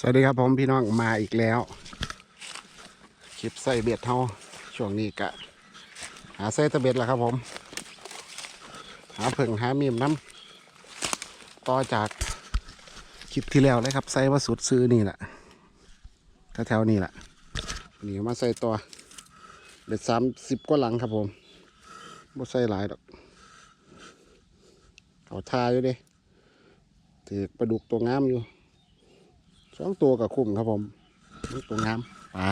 สวัสดีครับผมพี่น้องมาอีกแล้ว คลิปใส่เบ็ดเท่าช่วงนี้กะ หาใส่ตะเบ็ดแล้วครับผม หาเพิ่งหามีมน้ำต่อจากคลิปที่แล้วเลยครับใส่ว่าสุดซื้อนี่แหละแถวๆนี่แหละนี่มาใส่ตัวเบ็ดสามสิบกว่าหลังครับผมบ่ใส่หลายดอกเขาทาอยู่ดิถือปลาดุกตัวงามอยู่ สองตัวกับคุ้มครับผมนี่ตัวงามปลา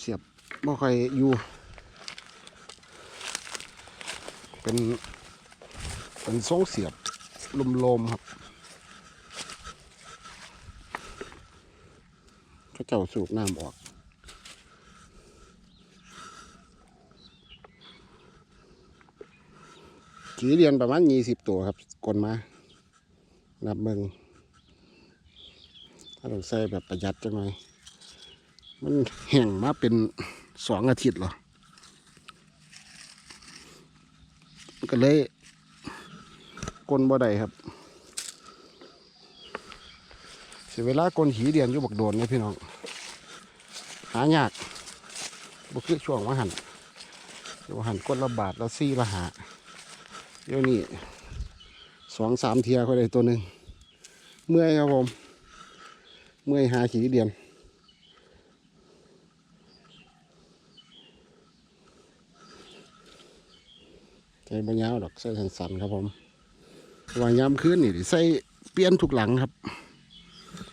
เสียบบ่ค่อยอยู่ เป็น เป็นทรงเสียบลมๆครับเขาเจ้าสูบน้ำออก ขี่เรียนประมาณยี่สิบตัวครับกลมานับเบิงถ้าเราใส่แบบประหยัดจังหน่อยมันแห้งมาเป็นสองอาทิตย์เหรอก็เลยกลบ่ได้ครับเสียเวลากลขี่เรียนอยู่บักโดนเลยพี่น้อง หายากบุคือช่วงว่าหันช่วหันกลละบาทละซี่ละหา ดี๋ยวนี้สองสามเทียก็ได้ตัวหนึ่งเมื่อยครับผม เมื่อยหาขี่เดียนใจบรรยาวดอกใส่สันๆครับผมวางยามคืนนี่ใส่เปลี่ยนทุกหลังครับ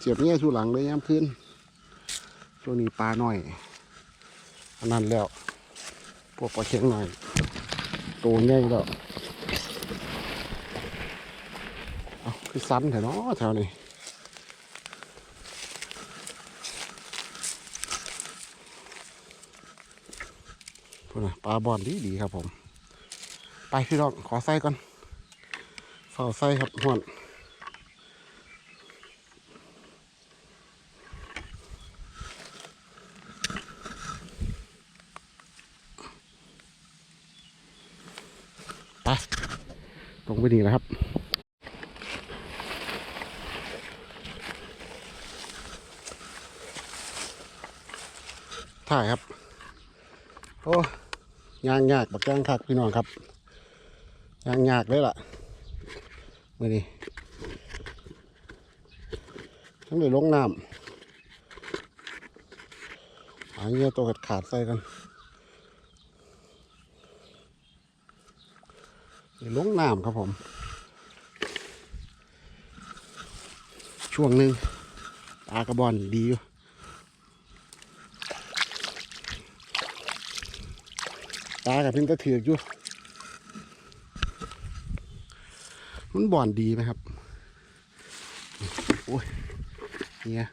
เสียบเงี้ยทุกหลังเลยยามคืนช่วงนี้ปลาหน่อยอันนั้นแล้ว พวกปลาเค็งหน่อยโตใหญ่แล้ว เอา คือสั้นแถวเนาะแถวนี้พูดนะปลาบอลดีดีครับผม ไปพี่น้องขอใส่ก่อนเฝ้าใส่ครับห่วนไปตรงไปนี่นะครับ ถ่ายครับ โอ้ยางยากบักยางคักพี่น้องครับยางยากเลยล่ะมือนี้ทั้งเลยลงน้ำหาเงี้ยตัวขาดขาดใส่กันลงน้ำครับผม ช่วงหนึ่งปลากระบอนดีอยู่ ตากับเพิ่งก็ถือกอยู่มันบ่อนดีไหมครับ โอ้ยเนี่ย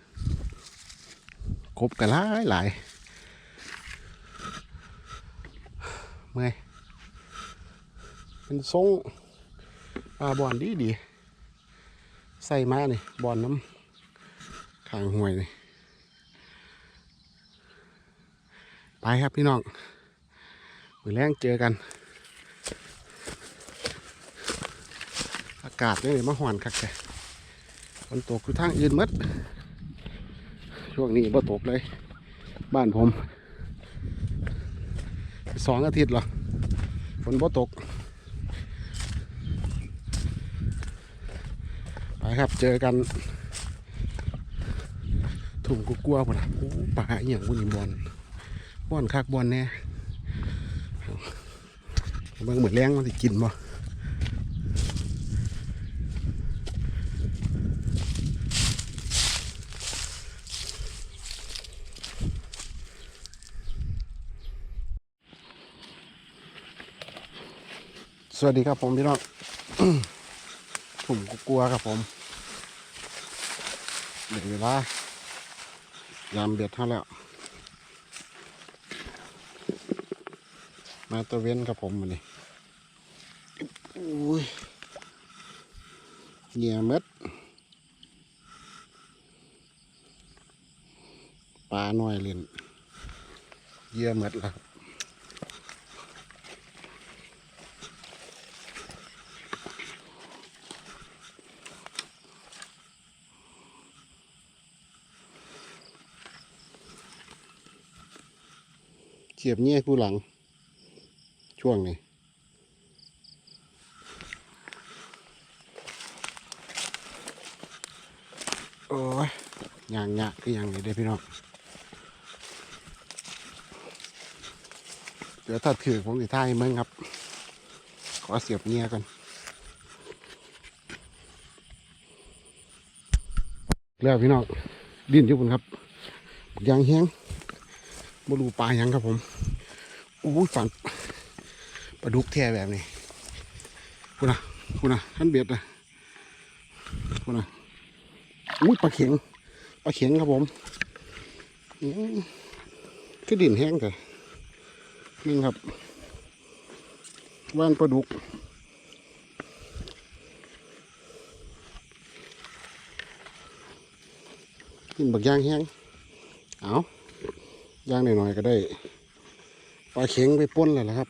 ครบกันหลายหลายเมื่อยเป็นทรงปลาบ่อนดีดีใส่มานี่บ่อนน้ำขางห่วยนี่ไปครับพี่น้อง มือแรงเจอกัน อากาศนี่มาห่อนคักแกฝนตกคือทางอื่นหมดช่วงนี้บ่ตกเลย บ้านผมสองอาทิตย์หรอฝนบ่ตก ไปครับเจอกันถุงกุ้งกลัวหมดอะโอ้ป่าอหย่างบุญบอลบอลคักบอลแน่ เบิ่งเหมือนแรงมันสิกินบ่สวัสดีครับผมพี่น้องผมกกลัวครับผมเดี๋ยวเวลายามเบ็ดเท่าแล้ว มาตะเว้นครับผมมันนี่ Ui. Nhà mất ปลาหน่อยเล่นเยี่ยมหมดแล้วเจียบเนี่ยผู้หลัง ช่วงนี้ ยางยะคือยังนี่เด้พี่น้องเดี๋ยวถ้าถือผมสิท่ายมึงครับ ขอเสียบเงี้ยกันแล้วพี่น้องดิ้นอยู่บนครับยางแห้งบรูปลายังครับผมอู้ฝันปลาดุกแท้แบบนี้คุณนะคุณนะท่านเบียดนะคุณนะอุ้ปลาเข็ง ลาเข็งครับผมคือดินแห้งแต่นี่ครับว่านปลาดุกกินบักย่างแห้งเอาย่างหน่อยๆก็ได้ปลาเข็งไปป้นเลยละครับ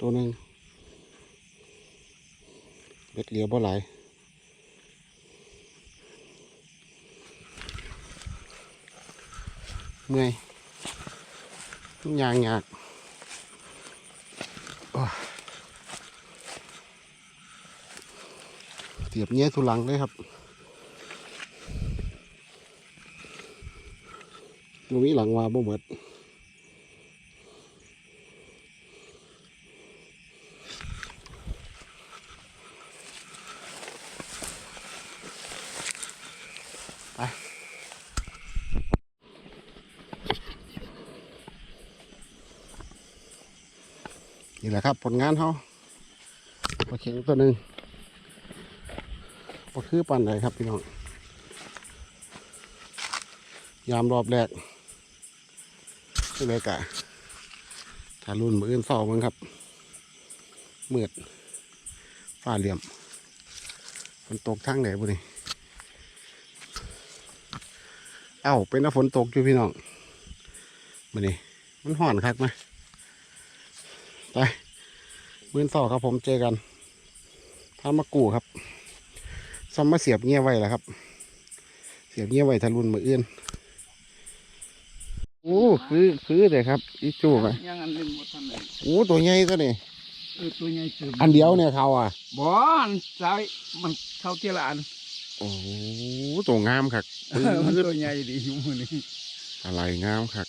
ตัวหนึ่งเบ็ดเหลียวบ่หลาย เมื่อยยางยากเสียบเงี้ยทุลังเลยครับตรงนี้หลังว่าบ่เหมิด นะครับ ผลงานเขาปลาเข็งตัวหนึ่งปลาคือปันไหนครับพี่น้อง ยามรอบแรกนี่เลยกะถ้ารุ่นมืออื่นเศร้ามั้งครับมืดฟ้าเหลี่ยมฝนตกทางไหนบุนี่เอ้าเป็นน้ำฝนตกอยู่พี่น้องมานี่มันห่อนคักไหมไป มื่นต่อครับผมเจอกันพามากูครับซ่อมมาเสียบเงี้ยไว้แล้วครับ เสียบเงี้ยไว้ทะลุนมืออื่นโอ้คือคือเลยครับอีจูบอะยังอันหนึงบ่ทันได้โอ้ตัวใหญ่ตัวนี้เออตัวใหญ่ตื่นอันเดียวเนี่ยเขาอะบ่อันสายมันเข้าเทียละอันโอ้ตัวงามคักเออมันตัวใหญ่ดีอยู่มื้อนี้อะไรงามคัก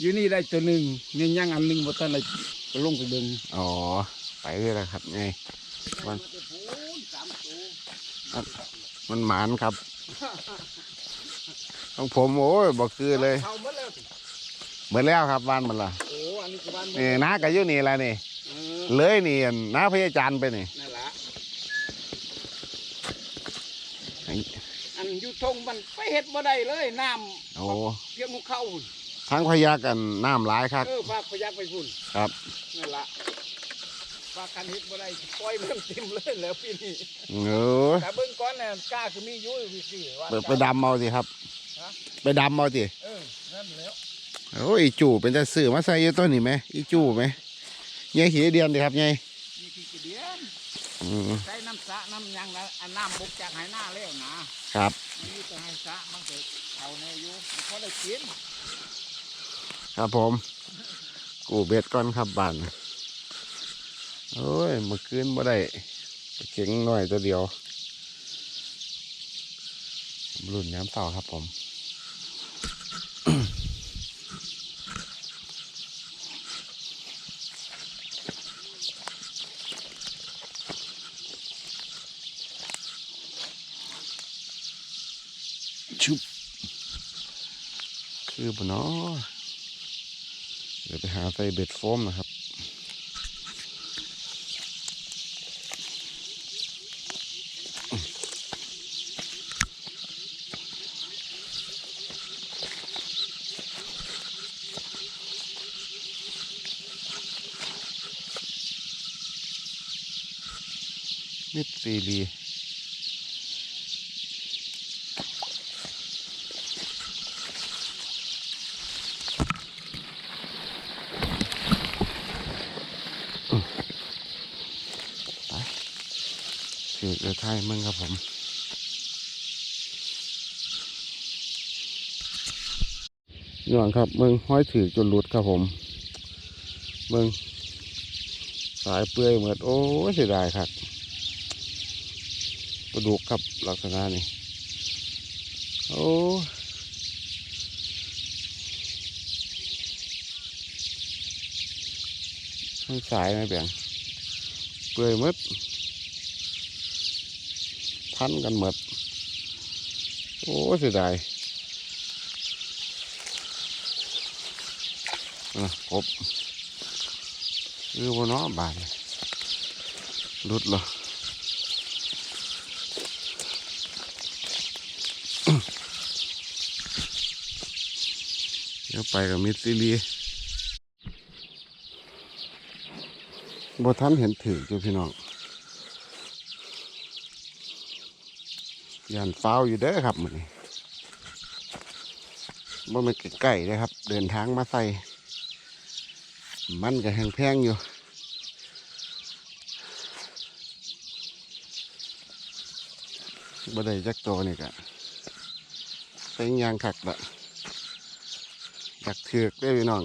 อยู่นี่ได้ตัวหนึงนี่ยังอันหนึงบ่ทันได้ก็ลงไปเบิ่งอ๋อ ไปเลยนะครับไงมันมันหมานครับของผมโอ้ยบอกคือเลยเข้าหมดแล้วสิเหมือนแล้วครับบ้านมันละโอ้อันนี้คือบ้านนี่น้ากับยุนี่แหละนี่เออเลยนี่น้าพยาจารย์ไปนี่นั่นล่ะไอ้อันอยู่ทงมันไปเฮ็ดบ่ได้เลยน้ำโอ้เพียงหัวเข้าพุ่นทั้งพยากันน้ำร้ายครับเออฝากพยักไปพุ่นครับนั่นล่ะ ฝากกันเฮ็ดบ่ได้ปล่อยมันเต็มเลยแล้วปีนี้เออแต่เบิ่งก่อนน่ะกล้าคือมีอยู่พี่สิว่าไปไปดำเอาสิครับฮะไปดำเอาสิเออนั่นแล้วโอ้ยอีจู่เป็นจะสื่อมาใส่อยู่ต้นนี่ไหมอีจู่ไหมยายขี้เดียนดิครับยายมีขี้เกียจอืมใช้น้ำสระน้ำหยังนะอันน้ำบุกจากไหหน้าแล้วนะครับมันมีแต่ไหสระมันเกิดเอาในอยู่มันพอได้กินครับผม กูเบ็ดก่อนครับบ้าน โอ้ยเมื่อคืนบ่ได้ไปเก่งหน่อยตัวเดียว รุ่นน้ำเต่าครับผมชุบคือบ่เนาะเดี๋ยวไปหาใส่เบ็ดโฟมนะครับ มิดซีรีสืบเลยไทยมึงครับผมนี่หวังครับมึงห้อยถือจนหลุดครับผมมึงสายเปื่อยเหมือนโอ้เสียดายครับ กระดูกครับลักษณะนี้โอ้ทั้งสายไหมแบงเปื่อยหมดพันกันหมด โอ้เสียดายอะครบรือบนน้อบานรุดเหรอ ดี๋ยวไปกับมิสซิลีบ่ท่านเห็นถือจ้ะพี่น้องยันฟ้าวอยู่เด้อครับมันนี้บ่ม่นใกล้ๆเลยครับ เดินทางมาใส่ มันก็แห้งแพงอยู่บ่ได้จักตัวนี่ก็เป็นยางขักละ อยากถือกได้พี่น้อง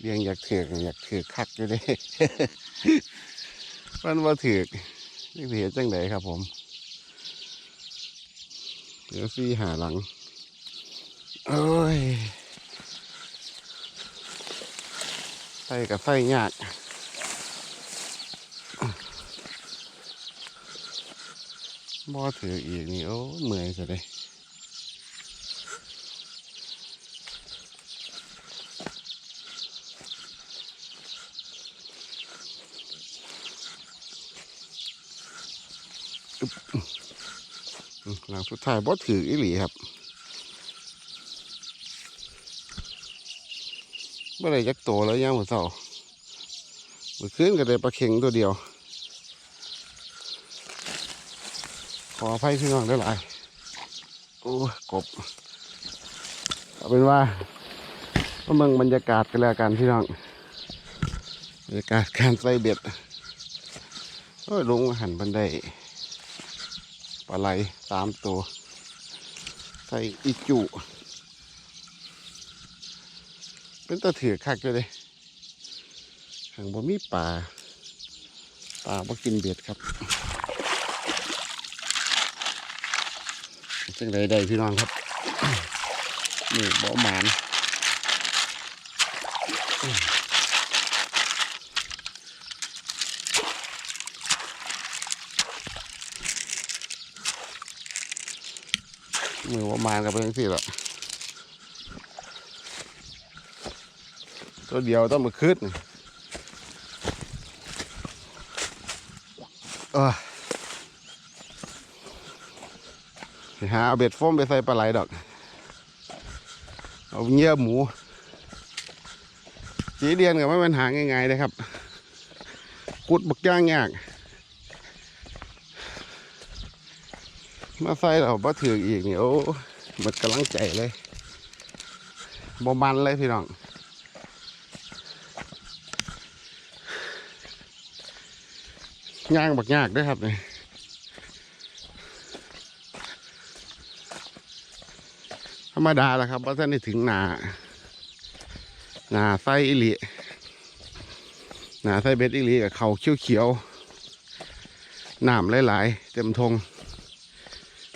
เลี้ยงอยากถือกอยากถือกคักอยู่เด้มันว่าถือกนี่เสียจังไดครับผมเดี๋ยวซี่หาหลังเอ้ยใส่กับใส่ยากบ่ถืออีกนี่โอ้เมื่อยซะเลย หลังสุดท้ายบ่ถืออีหลีครับบ่อได้จักโตแล้วย่างหัวเสาเมื่อคืนก็ได้ปลาเข็งตัวเดียว ขออภัยพี่น้องได้หลายโอ้กบเอาเป็นว่าก็มึงบรรยากาศกันแล้วกันพี่น้องบรรยากาศการใส่เบ็ดโอ้ยลงหันบันได ปลาไหลสามตัว ใส่อีจุ เป็นตะถือคักเลยหางบ่มีป่าป่าบ่กินเบ็ดครับจังใดใดพี่น้องครับนี่บ่หมาน มานกับเป็นสิละตัวเดียวต้องมาคืดนี่เออหาเอาเบ็ดโฟมไปใส่ปลาไหลดอก เอาเงี้ยหมู จีเดียนกับไม่เป็นหาง่ายๆเลยครับ กุดบักย่างยากมาใส่เราบ่ถืออีกนี่โอ้ หมดกำลังใจเลยบ่มันเลยพี่น้องย่างบักยากด้วยครับนี่ธรรมดาแหละครับว่าท่านได้ถึงหนาหนาไส้อิลิหนาไส้เบ็ดอิลิกับเขาเขียวๆหน้ำหลายๆ เต็มทง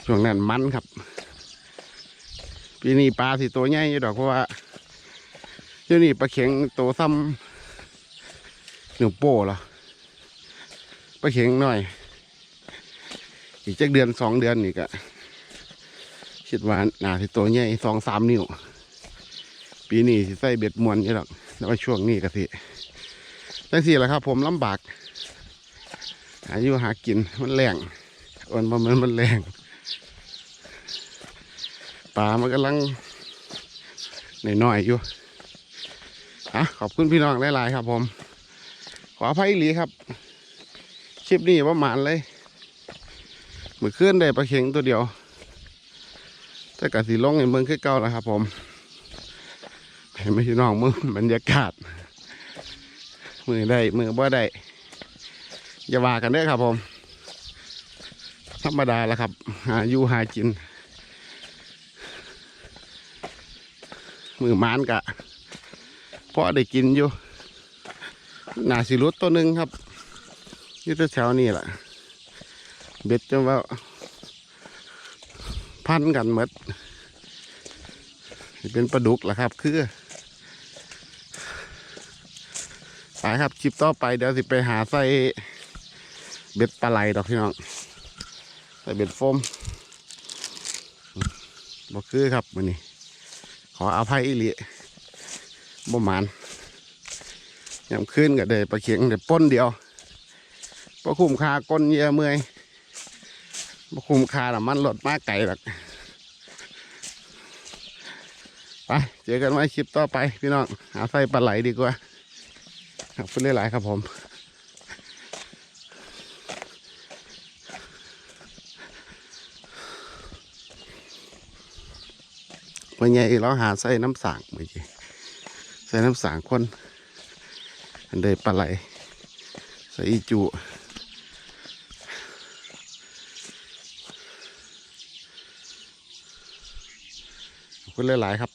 ช่วงนั้นมันครับ ปีนี้ปลาสิตัวใหญ่อยู่ดอกเพราะว่าเดี๋ยวนี้ปลาเข็งตัวซ้ำหนึ่งโป้ละปลาเข็งหน่อย อีกจักเดือนสองเดือนนี่ก็คิดว่าหนาที่ตัวใหญ่สองสามนิ้ว ปีนี้สิใส่เบ็ดมวนนี่หรอกแล้วช่วงนี้ก็สิจังสี่แหละครับ ผมลำบาก หาอยู่หากินมันแรงอ่อนประมาณมันแรง ปลามันกำลังหน่อยๆอยู่อะขอบคุณพี่น้องหลายๆครับผม ขออภัยอีหลีครับคลิปนี้ประมาณเลยเหมื่อคืนได้ปลาเข็งตัวเดียวแต่กะสีลงในเมืองคือเก่าแล้วครับ ผมให้ไม่ใช่น้องมึงบรรยากาศ มือได้มือบ่ได้อย่าว่ากันเด้อครับผม ธรรมดาแล้วครับหาอยู่หากิน มือมานกะพอได้กินอยู่หนาสิรุดตัวหนึ่งครับอยู่แถวนี่แหละเบ็ดจนว่า พันกันหมดเป็นปลาดุกแหละครับ คือไปครับคลิปต่อไปเดี๋ยวสิไปหาใส่เบ็ดปลาไหลดอกพี่น้องใส่เบ็ดโฟมบ่คือครับมันนี้ ขออภัยอีหลีบ่หมานยามขึ้นก็ได้ปลาเข็งได้ป้นเดียวบ่คุ้มค่าก้นเยอะเมื่อยบ่คุ้มค่าน้ำมันรถมากไกลหรอกไปเจอกันไว้คลิปต่อไปพี่น้องหาใส่ปลาไหลดีกว่าขอบคุณหลายๆครับผม วันใหญ่เราหาใส่น้ำสางเมื่อกี้ใส่น้ำสางคนอันเดยปลาไหลใส่อีจุขอบคุณหลาย ๆ ครับ